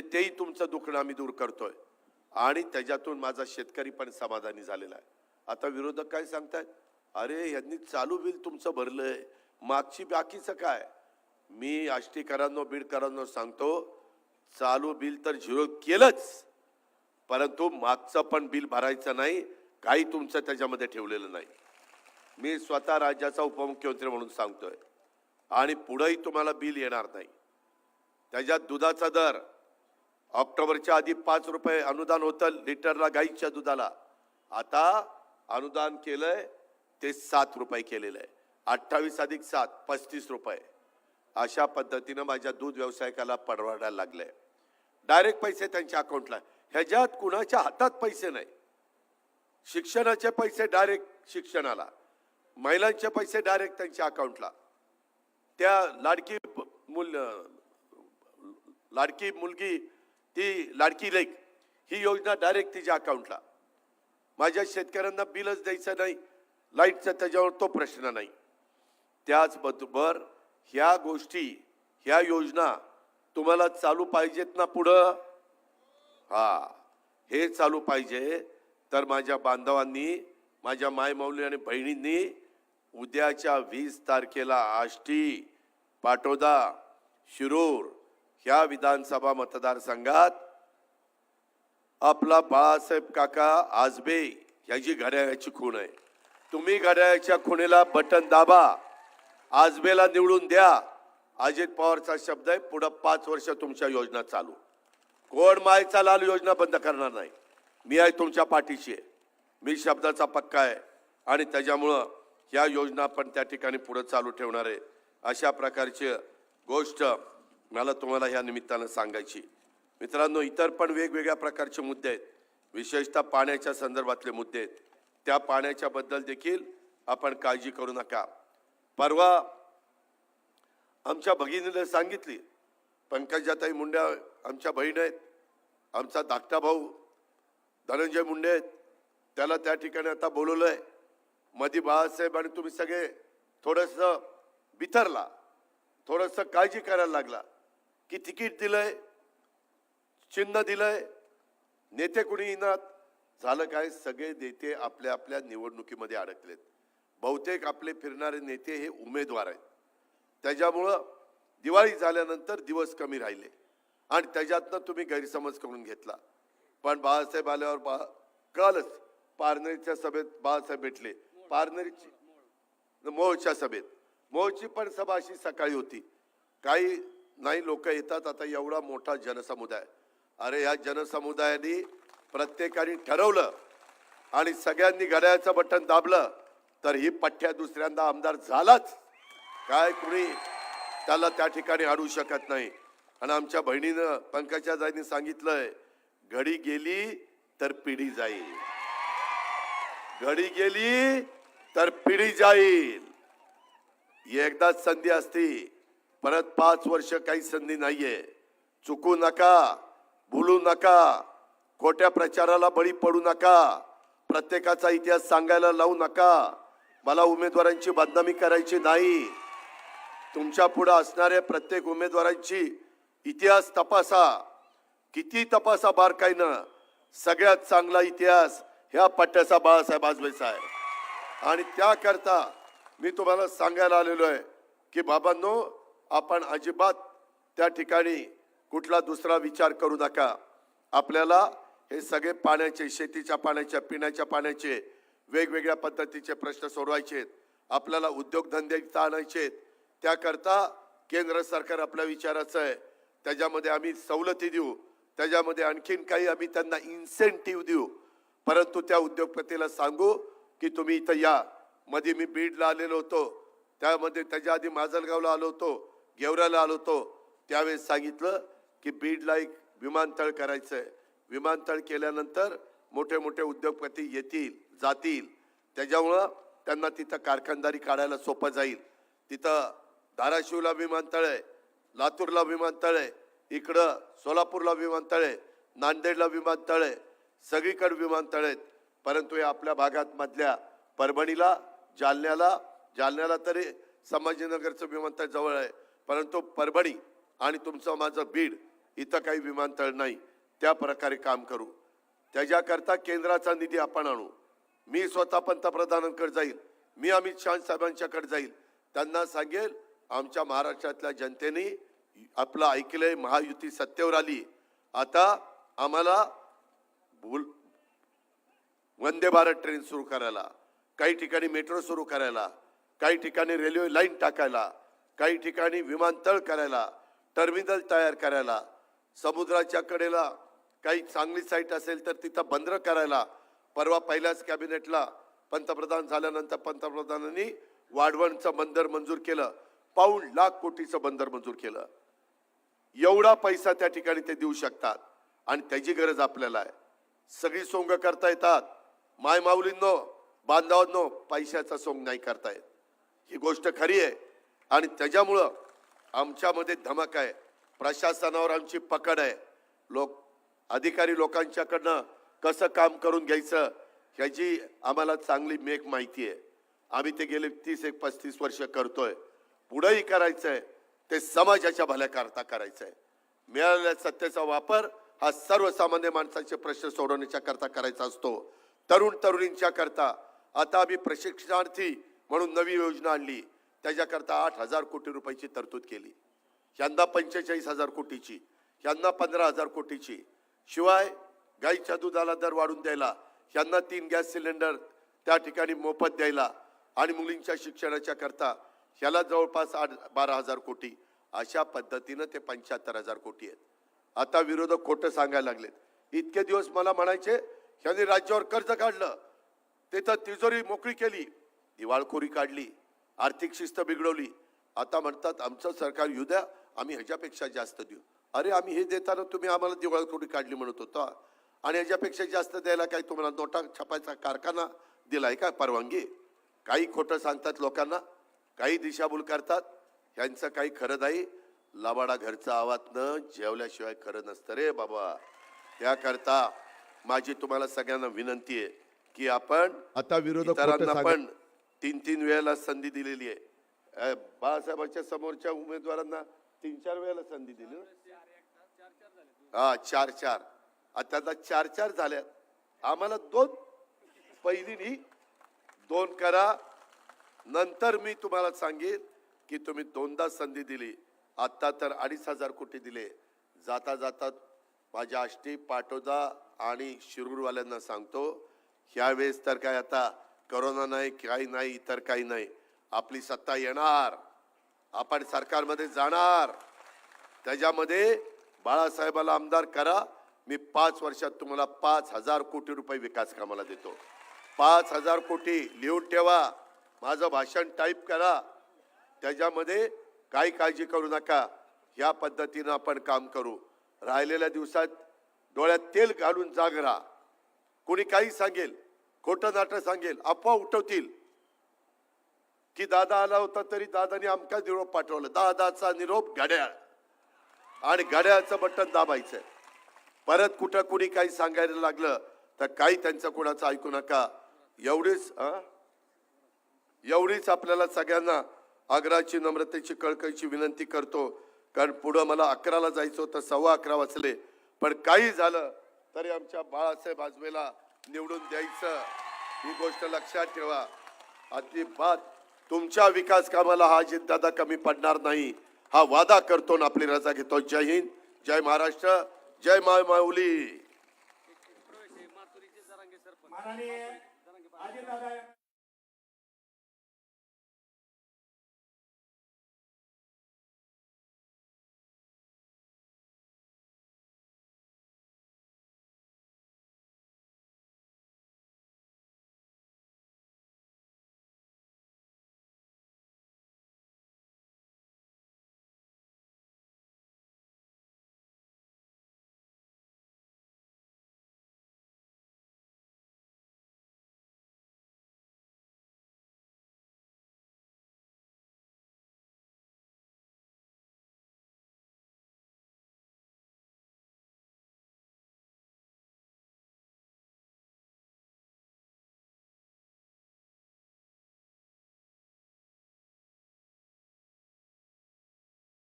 म्हणजे तेही तुमचं दुखणं आम्ही दूर करतोय. आणि त्याच्यातून माझा शेतकरी पण समाधानी झालेला आहे. आता विरोधक काय सांगतायत? अरे यांनी चालू बिल तुमचं भरलंय. मागची बाकीचं काय? मी आष्टीकरांनो बीडकरांनो सांगतो चालू बिल तर झिरो केलंच. परंतु मागचं पण बिल भरायचं नाही काही तुमचं त्याच्यामध्ये ठेवलेलं नाही. मी स्वतः राज्याचा उपमुख्यमंत्री म्हणून सांगतोय. आणि पुढेही तुम्हाला बिल येणार नाही. त्याच्यात दुधाचा दर ऑक्टोबरच्या आधी पाच रुपये अनुदान होतं लिटरला गाईच्या दुधाला. आता अनुदान केलंय ते सात रुपये केलेलं आहे अठ्ठावीस अधिक सात पस्तीस रुपये. अशा पद्धतीनं माझ्या दूध व्यावसायिकाला परवडायला लागलंय. डायरेक्ट पैसे त्यांच्या अकाउंटला. ह्याच्यात कुणाच्या हातात पैसे नाही. शिक्षणाचे पैसे डायरेक्ट शिक्षणाला. महिलांचे पैसे डायरेक्ट त्यांच्या अकाउंटला. त्या लाडकी मुल लाडकी मुलगी ती लाडकी लेख ही योजना डायरेक्ट तिच्या अकाउंटला माझ्या शेतकऱ्यांना बिलच द्यायचं नाही. लाईटचा त्याच्यावर तो प्रश्न नाही. त्याचबरोबर ह्या गोष्टी ह्या योजना तुम्हाला चालू पाहिजेत ना पुढं? हा हे चालू पाहिजे. तर माझ्या बांधवांनी माझ्या मायमौली आणि बहिणींनी उद्याच्या वीस तारखेला आष्टी पाटोदा शिरूर ह्या विधानसभा मतदारसंघात आपला बाळासाहेब काका आजबे ह्याची घड्याळाची खूण आहे. तुम्ही घड्याळाच्या खुणेला बटन दाबा आजबेला निवडून द्या. अजित पवारचा शब्द आहे पुढं पाच वर्ष तुमच्या योजना चालू. कोण मायचा लाल योजना बंद करणार नाही. मी आहे तुमच्या पाठीशी आहे. मी शब्दाचा पक्का आहे. आणि त्याच्यामुळं या योजना पण त्या ठिकाणी पुढं चालू ठेवणार आहे. अशा प्रकारची गोष्ट मला तुम्हाला ह्या निमित्तानं सांगायची मित्रांनो इतर पण वेगवेगळ्या प्रकारचे मुद्दे आहेत. विशेषतः पाण्याच्या संदर्भातले मुद्दे आहेत. त्या पाण्याच्या बद्दल देखील आपण काळजी करू नका. परवा आमच्या भगिनीला सांगितली पंकजाताई मुंड्या आमच्या बहीण आहेत. आमचा धाकटा भाऊ धनंजय मुंडे आहेत. त्याला त्या ठिकाणी आता बोलवलंय. मधी बाळासाहेब आणि तुम्ही सगळे थोडंसं बिथरला. थोडंसं काळजी करायला लागला. की तिकीट दिलंय चिन्ह दिलंय. नेते कुणी येणार? झालं काय? सगळे नेते आपल्या आपल्या निवडणुकीमध्ये अडकलेत. बहुतेक आपले फिरणारे नेते हे उमेदवार आहेत. त्याच्यामुळं दिवाळी झाल्यानंतर दिवस कमी राहिले. आणि त्याच्यातनं तुम्ही गैरसमज करून घेतला. पण बाळासाहेब आल्यावर बा कालच पारनेरच्या सभेत बाळासाहेब भेटले. पारनेरची मोहच्या सभेत. मोहची पण सभा अशी सकाळी होती. काही नाही लोक येतात. आता एवढा मोठा जनसमुदाय. अरे या जनसमुदायाने प्रत्येकाने ठरवलं आणि सगळ्यांनी घड्याळाचं बटन दाबलं तर ही पठ्ठ्या दुसऱ्यांदा आमदार झालाच. काय कुणी त्याला त्या ठिकाणी अडू शकत नाही. आणि आमच्या बहिणीनं पंकजा जाईने सांगितलंय घडी गेली तर पिढी जाईल. घडी गेली तर पिढी जाईल. एकदाच संधी असती. परत पाच वर्ष काही संधी नाहीये. चुकू नका भुलू नका खोट्या प्रचाराला बळी पडू नका प्रत्येकाचा इतिहास सांगायला लावू नका. मला उमेदवारांची बदनामी करायची नाही. तुमच्यापुढे असणाऱ्या प्रत्येक उमेदवारांची इतिहास तपासा. किती तपासा बारकाईनं सगळ्यात चांगला इतिहास ह्या पट्ट्याचा बाळासाहेब आजबेचा आहे आणि त्याकरता मी तुम्हाला सांगायला आलेलो आहे की बाबांनो आपण अजिबात त्या ठिकाणी कुठला दुसरा विचार करू नका. आपल्याला हे सगळे पाण्याचे शेतीच्या पाण्याच्या पिण्याच्या पाण्याचे वेगवेगळ्या पद्धतीचे प्रश्न सोडवायचे आपल्याला उद्योगधंदे आणायचे आहेत. त्याकरता केंद्र सरकार आपल्या विचाराचं आहे. त्याच्यामध्ये आम्ही सवलती देऊ. त्याच्यामध्ये आणखीन काही आम्ही त्यांना इन्सेंटिव्ह देऊ. परंतु त्या उद्योगपतीला सांगू की तुम्ही इथं या. मध्ये मी बीडला आलेलो होतो. त्यामध्ये त्याच्या आधी माजलगावला आलो होतो. गेवराला आलो होतो त्यावेळेस सांगितलं की बीडला एक विमानतळ करायचं आहे विमानतळ केल्यानंतर मोठे मोठे उद्योगपती येतील जातील. त्याच्यामुळं त्यांना तिथं कारखानदारी काढायला सोपं जाईल. तिथं धाराशिवला विमानतळ आहे लातूरला विमानतळ आहे इकडं सोलापूरला विमानतळ आहे नांदेडला विमानतळ आहे सगळीकडे विमानतळ आहेत. परंतु हे आपल्या भागात मधल्या परभणीला जालन्याला जालन्याला तरी संभाजीनगरचं विमानतळ जवळ आहे. परंतु परभणी आणि तुमचं माझं बीड इथं काही विमानतळ नाही त्या प्रकारे काम करू. त्याच्याकरता केंद्राचा निधी आपण आणू. मी स्वतः पंतप्रधानांकडे जाईल. मी अमित शहा साहेबांच्याकडे जाईल. त्यांना सांगेल आमच्या महाराष्ट्रातल्या जनतेने आपलं ऐकलंय महायुती सत्तेवर आली. आता आम्हाला भूल वंदे भारत ट्रेन सुरू करायला काही ठिकाणी मेट्रो सुरू करायला काही ठिकाणी रेल्वे लाईन टाकायला काही ठिकाणी विमानतळ करायला टर्मिनल तयार करायला समुद्राच्या कडेला काही चांगली साईट असेल तर तिथं बंदर करायला परवा पहिल्याच कॅबिनेटला पंतप्रधान झाल्यानंतर पंतप्रधानांनी वाढवणचं बंदर मंजूर केलं. पाऊण लाख कोटीचं बंदर मंजूर केलं. एवढा पैसा त्या ठिकाणी ते देऊ शकतात. आणि त्याची गरज आपल्याला आहे. सगळी सोंग करता येतात. माय माऊलींनो बांधवांनो पैशाचा सोंग नाही करता येत. ही गोष्ट खरी आहे. आणि त्याच्यामुळं आमच्यामध्ये धमक आहे. प्रशासनावर आमची पकड आहे. लोक अधिकारी लोकांच्याकडनं कसं काम करून घ्यायचं ह्याची आम्हाला चांगली मेक माहिती आहे. आम्ही ते गेले तीस एक पस्तीस वर्ष करतोय. पुढंही करायचं आहे ते समाजाच्या भल्याकरता करायचं आहे मिळालेल्या सत्तेचा वापर हा सर्वसामान्य माणसाचे प्रश्न सोडवण्याच्या करता करायचा असतो. तरुण तरुणींच्या करता. आता आम्ही प्रशिक्षणार्थी म्हणून नवी योजना आणली. त्याच्याकरता आठ हजार कोटी रुपयाची तरतूद केली. यंदा पंचेचाळीस हजार कोटीची यांना पंधरा हजार कोटीची. शिवाय गाईच्या दुधाला दर वाढून द्यायला यांना तीन गॅस सिलेंडर त्या ठिकाणी मोफत द्यायला आणि मुलींच्या शिक्षणाच्या करता ह्याला जवळपास आठ बारा हजार कोटी. अशा पद्धतीनं ते पंच्याहत्तर हजार कोटी आहेत. आता विरोधक खोटं सांगायला लागलेत. इतके दिवस मला म्हणायचे ह्यांनी राज्यावर कर्ज काढलं. तिथं तिजोरी मोकळी केली. दिवाळखोरी काढली. आर्थिक शिस्त बिघडवली. आता म्हणतात आमचं सरकार येऊ द्या आम्ही ह्याच्यापेक्षा जास्त देऊ. अरे आम्ही हे देताना तुम्ही आम्हाला दिवाळखोरी काढली? म्हणत होता. आणि ह्याच्यापेक्षा जास्त द्यायला काय तुम्हाला नोटा छापायचा कारखाना दिलाय का? परवानगी? काही खोटं सांगतात लोकांना काही दिशाभूल करतात. ह्यांचं काही खरं नाही. लबाडा घरचा आवाजनं जेवल्याशिवाय खरं नसतं रे बाबा. त्याकरता माझी तुम्हाला सगळ्यांना विनंती आहे की आपण आता विरोधक खोटं इतरांना सांगत- पण तीन तीन वेळेला संधी दिलेली आहे. बाळासाहेबांच्या समोरच्या उमेदवारांना तीन चार वेळेला संधी दिली. हा चार चार आता चार चार झाल्यात. आम्हाला दोन पहिली दोन करा. नंतर मी तुम्हाला सांगेन की तुम्ही दोनदा संधी दिली. आता तर अडीच हजार कोटी दिले. जाता जाता माझ्या आष्टी पाटोदा आणि शिरूरवाल्यांना सांगतो ह्यावेळेस तर काय आता करोना नाही काही नाही इतर काही नाही. आपली सत्ता येणार. आपण सरकारमध्ये जाणार. त्याच्यामध्ये बाळासाहेबाला आमदार करा. मी पाच वर्षात तुम्हाला पाच हजार कोटी रुपये विकास कामाला देतो. पाच हजार कोटी लिहून ठेवा. माझं भाषण टाईप करा. त्याच्यामध्ये काही काळजी करू नका. या पद्धतीनं आपण काम करू. राहिलेल्या दिवसात डोळ्यात तेल घालून जाग राहा. कोणी काही सांगेल? खोटं नाटं सांगेल अफवा उठवतील. की दादा आला होता तरी दादाने आमका निरोप पाठवला. दादाचा निरोप घड्याळ. आणि घड्याळाचं बटन दाबायचं परत कुठं कुणी काही सांगायला लागलं तर काही त्यांचं कोणाचं ऐकू नका. एवढीच एवढीच आपल्याला सगळ्यांना आग्राची नम्रतेची कळकळीची विनंती करतो. कारण पुढं मला अकराला जायचं होतं सव्वा अकरा वाजले. पण काही झालं तरी आमच्या बाळासाहेब आजमेला निवडून द्यायचं ही गोष्ट लक्षात ठेवा. अजिबात तुमच्या विकास कामाला हा दादा कमी पडणार नाही. हा वादा करतो आणि आपली रजा घेतो. जय हिंद जय महाराष्ट्र जय माय माऊली.